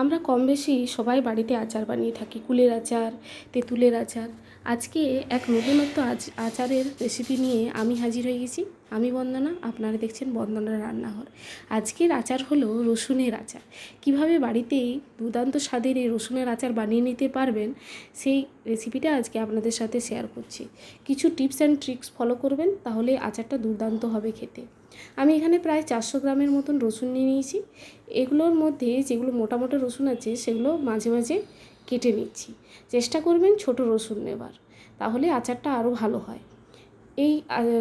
আমরা কম বেশি সবাই বাড়িতে আচার বানিয়ে থাকি, কুলের আচার, তেঁতুলের আচার। আজকে এক নতুনত্ব আচ আচারের রেসিপি নিয়ে আমি হাজির হয়ে গেছি। আমি বন্দনা, আপনারা দেখছেন বন্দনার রান্নাঘর। আজকের আচার হলো রসুনের আচার। কীভাবে বাড়িতেই দুর্দান্ত স্বাদের এই রসুনের আচার বানিয়ে নিতে পারবেন, সেই রেসিপিটা আজকে আপনাদের সাথে শেয়ার করছি। কিছু টিপস অ্যান্ড ট্রিক্স ফলো করবেন, তাহলে আচারটা দুর্দান্ত হবে খেতে। আমি এখানে প্রায় চারশো গ্রামের মতন রসুন নিয়ে নিয়েছি। এগুলোর মধ্যে যেগুলো মোটা মোটা রসুন আছে, সেগুলো মাঝে মাঝে কেটে নিচ্ছি। চেষ্টা করবেন ছোট রসুন নেবার। তাহলে আচারটা আরও ভালো হয়। এই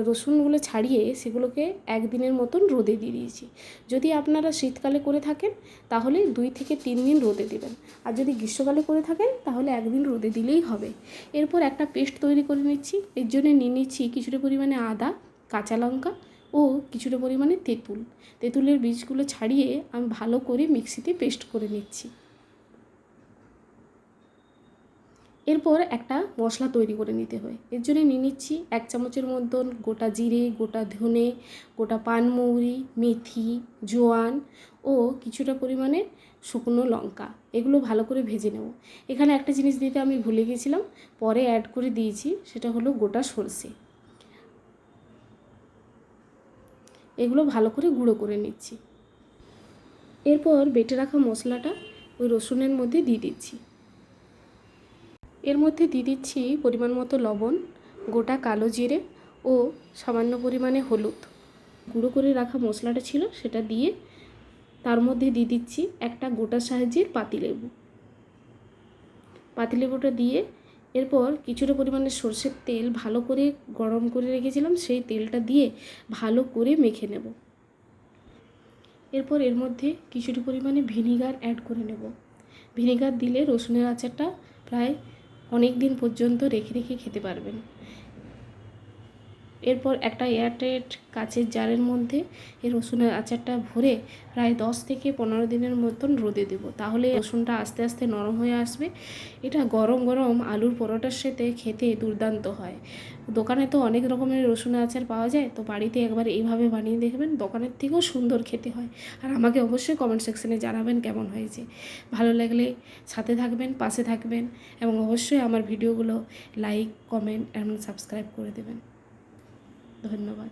রসুনগুলো ছাড়িয়ে সেগুলোকে একদিনের মতন রোদে দিয়ে দিয়েছি। যদি আপনারা শীতকালে করে থাকেন, তাহলে দুই থেকে তিন দিন রোদে দেবেন। আর যদি গ্রীষ্মকালে করে থাকেন, তাহলে একদিন রোদে দিলেই হবে। এরপর একটা পেস্ট তৈরি করে নিচ্ছি। এর জন্য নিয়ে নিচ্ছি কিছুটা পরিমাণে আদা, কাঁচা লঙ্কা ও কিছুটা পরিমাণে তেঁতুল। তেঁতুলের বীজগুলো ছাড়িয়ে আমি ভালো করে মিক্সিতে পেস্ট করে নিচ্ছি। এরপর একটা মশলা তৈরি করে নিতে হয়। এর জন্য নিয়ে নিচ্ছি এক চামচের মতন গোটা জিরে, গোটা ধনে, গোটা পানমৌরি, মেথি, জোয়ান ও কিছুটা পরিমাণে শুকনো লঙ্কা। এগুলো ভালো করে ভেজে নেব। এখানে একটা জিনিস দিতে আমি ভুলে গেছিলাম পরে অ্যাড করে দিয়েছি, সেটা হলো গোটা সরষে। এগুলো ভালো করে গুঁড়ো করে নিচ্ছি। এরপর বেটে রাখা মশলাটা ওই রসুনের মধ্যে দিয়ে দিচ্ছি। এর মধ্যে দিয়ে দিচ্ছি পরিমাণ মতো লবণ, গোটা কালো জিরে ও সামান্য পরিমাণে হলুদ। গুঁড়ো করে রাখা মশলাটা ছিল সেটা দিয়ে তার মধ্যে দিয়ে দিচ্ছি একটা গোটা সাহায্যের পাতিলেবু। পাতিলেবুটা দিয়ে এরপর কিছুটা পরিমাণে সর্ষের তেল ভালো করে গরম করে রেখেছিলাম, সেই তেলটা দিয়ে ভালো করে মেখে নেব। এরপর এর মধ্যে কিছুটা পরিমাণে ভিনিগার অ্যাড করে নেব। ভিনিগার দিলে রসুনের আচারটা প্রায় অনেক দিন পর্যন্ত রেখে রেখে খেতে পারবেন। এরপর একটা এয়ারটাইট কাচের জারের মধ্যে এই রসুনের আচারটা ভরে প্রায় দশ থেকে পনেরো দিনের মতন রোদে দেব। তাহলে রসুনটা আস্তে আস্তে নরম হয়ে আসবে। এটা গরম গরম আলুর পরোটার সাথে খেতে দুর্দান্ত হয়। দোকানে তো অনেক রকমের রসুনের আচার পাওয়া যায়, তো বাড়িতে একবার এইভাবে বানিয়ে দেখবেন, দোকানের থেকেও সুন্দর খেতে হয়। আর আমাকে অবশ্যই কমেন্ট সেকশনে জানাবেন কেমন হয়েছে। ভালো লাগলে সাথে থাকবেন, পাশে থাকবেন এবং অবশ্যই আমার ভিডিওগুলো লাইক কমেন্ট এবং সাবস্ক্রাইব করে দেবেন। ধন্যবাদ।